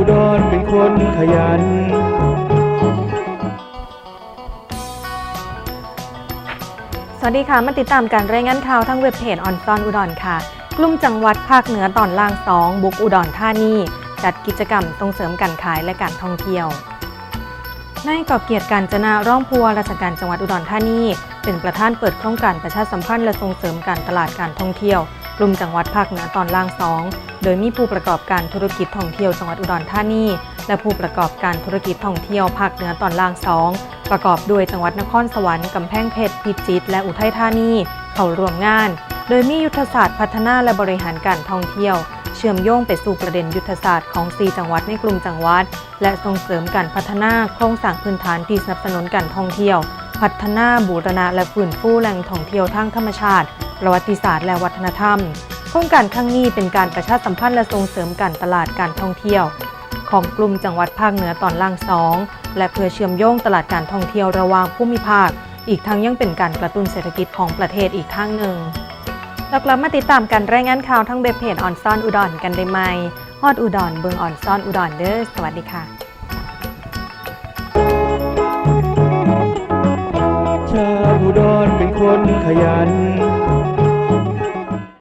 คนขยัน สวัสดีค่ะ มาติดตามการรายงานข่าวทั้งเว็บเพจออนซอนอุดรค่ะ กลุ่มจังหวัดภาคเหนือตอนล่าง2บุกอุดรธานีจัดกิจกรรมส่งเสริมการขายและการท่องเที่ยวนายกอบเกียรติการจนาร่องผู้ว่าราชการจังหวัดอุดรธานีเป็นประธานเปิดโครงการประชาสัมพันธ์และส่งเสริมการตลาดการท่องเที่ยว กลุ่มจังหวัดภาคเหนือตอนล่าง2โดยมีผู้ประกอบการธุรกิจท่องเที่ยวจังหวัดอุดรธานี และผู้ประกอบการธุรกิจท่องเที่ยวภาคเหนือตอนล่าง2ประกอบด้วยจังหวัดนครสวรรค์กำแพงเพชรพิจิตรและอุทัยธานีเข้าร่วมงาน โดยมียุทธศาสตร์พัฒนาและบริหารการท่องเที่ยว เชื่อมโยงไปสู่ประเด็นยุทธศาสตร์ของ 4 จังหวัดในกลุ่มจังหวัด และส่งเสริมการพัฒนาโครงสร้างพื้นฐานที่สนับสนุนการท่องเที่ยว พัฒนาบูรณะและฟื้นฟูแหล่งท่องเที่ยวทางธรรมชาติ ประวัติศาสตร์และวัฒนธรรม โครงการครั้งนี้เป็นการประชาสัมพันธ์และส่งเสริมการตลาดการท่องเที่ยว ของกลุ่มจังหวัดภาคเหนือตอนล่าง2และเพื่อเชื่อมโยงตลาดการท่องเที่ยวระหว่างภูมิภาค อีกทั้งยังเป็นการกระตุ้นเศรษฐกิจของประเทศอีกทางหนึ่งแล้วกลับมาติดตามการรายงานข่าวทั้งเว็บเพจออนซอนอุดรกันได้ไหมฮอดอุดรเบิงออนซอนอุดรเด้อสวัสดีค่ะ คนขยัน